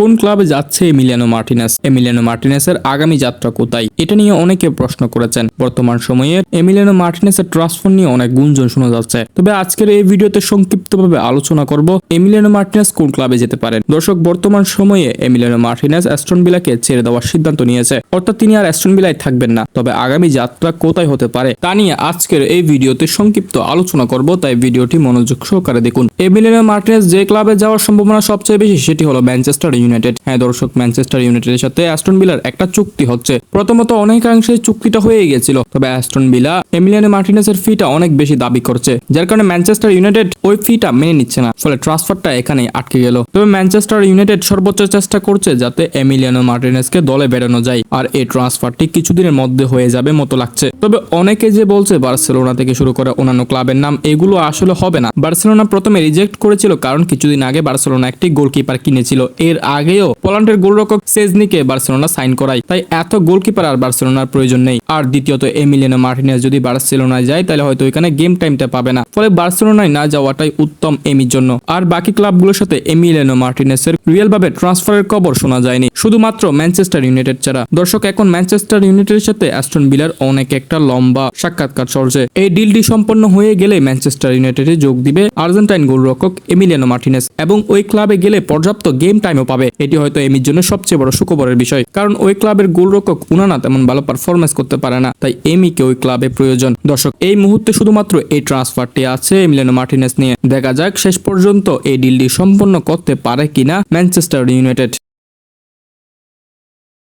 কোন ক্লাবে যাচ্ছে এমিলিয়ানো মার্টিনেস? এমিলিয়ানো মার্টিনেসের আগামী যাত্রা কোথায়? এটা নিয়ে অনেকে প্রশ্ন করেছেন। বর্তমান সময়ে এমিলিয়ানো মার্টিনেসের ট্রান্সফার নিয়ে অনেক গুঞ্জন শোনা যাচ্ছে। তবে আজকের এই ভিডিওতে সংক্ষিপ্তভাবে আলোচনা করব এমিলিয়ানো মার্টিনেস কোন ক্লাবে যেতে পারেন দর্শক, বর্তমান সময়ে এমিলিয়ানো মার্টিনেস অ্যাস্টন বিলাকে ছেড়ে দেওয়ার সিদ্ধান্ত নিয়েছে। অর্থাৎ তিনি আর অ্যাস্টন বিলায় থাকবেন না। তবে আগামী যাত্রা কোথায় হতে পারে তা নিয়ে আজকের এই ভিডিওতে সংক্ষিপ্ত আলোচনা করব। তাই ভিডিওটি মনোযোগ সহকারে দেখুন। এমিলিয়ানো মার্টিনেস যে ক্লাবে যাওয়ার সম্ভাবনা সবচেয়ে বেশি সেটি হলো ম্যানচেস্টার ইউনাইটেড হ্যাঁ দর্শক ম্যানচেস্টার ইউনাইটেডের সাথে অ্যাস্টন বিলার একটা চুক্তি হচ্ছে। প্রথমত অনেকাংশে চুক্তিটা হয়ে গেছিল, তবে অ্যাস্টন বিলা এমিলিয়ানো মার্টিনেসের ফিটা অনেক বেশি দাবি করছে, যার কারণে ম্যানচেস্টার ইউনাইটেড ওই ফিটা মেনে নিচ্ছে না, ফলে ট্রান্সফারটা এখানেই আটকে গেল। তবে ম্যানচেস্টার ইউনাইটেড সর্বোচ্চ চেষ্টা করছে যাতে এমিলিয়ানো মার্টিনেসকে দলে বেরানো যায়, আর এই ট্রান্সফারটি কিছুদিনের মধ্যে হয়ে যাবে মতো লাগছে। তবে অনেকে যে বলছে বার্সেলোনা থেকে শুরু করে অন্যান্য ক্লাবের নাম, এগুলো আসলে হবে না। বার্সেলোনা প্রথমে রিজেক্ট করেছিল কারণ কিছুদিন আগে বার্সেলোনা একটি গোলকিপার কিনেছিল। এর আগেও পোল্যান্ডের গোলরক্ষক সেজনিকে বার্সেলোনা সাইন করায়। তাই এত গোলকিপার আর বার্সেলোনার প্রয়োজন নেই। আর দ্বিতীয়ত, এমিলিয়ানো মার্টিনেস যদি বার্সেলোনায় যায়, তাহলে হয়তো এখানে গেম টাইমটা পাবে না। ফলে বার্সেলোনায় না যাওয়াটাই উত্তম এমির জন্য। আর বাকি ক্লাবগুলোর সাথে এমিলিয়ানো মার্টিনেসের রিয়েল ভাবে ট্রান্সফারের খবর শোনা যায়নি। শুধুমাত্র ম্যানচেস্টার ইউনাইটেড ছাড়া। দর্শক, এখন ম্যানচেস্টার ইউনাইটেডের সাথে অ্যাস্টন বিলার অনেক একটা লম্বা সাক্ষাৎকার চলছে এই ডিলটি সম্পন্ন হয়ে গেলে ম্যানচেস্টার ইউনাইটেডে যোগ দিবে আর্জেন্টাইন গোলরক্ষক এমিলিয়ানো মার্টিনেস এবং ওই ক্লাবে গেলে পর্যাপ্ত গেম টাইমও পাবে। এটি হয়তো এমির জন্য সবচেয়ে বড় সুখবরের বিষয়, কারণ ওই ক্লাবের গোলরক্ষক উনানা তেমন ভালো পারফরমেন্স করতে পারে না, তাই এমিকে ওই ক্লাবে প্রয়োজন। দর্শক, এই মুহূর্তে শুধুমাত্র এই ট্রান্সফারটি আছে এমিলিয়ানো মার্টিনেস নিয়ে। দেখা যাক শেষ পর্যন্ত এই ডিলটি সম্পন্ন করতে পারে কিনা ম্যানচেস্টার ইউনাইটেড।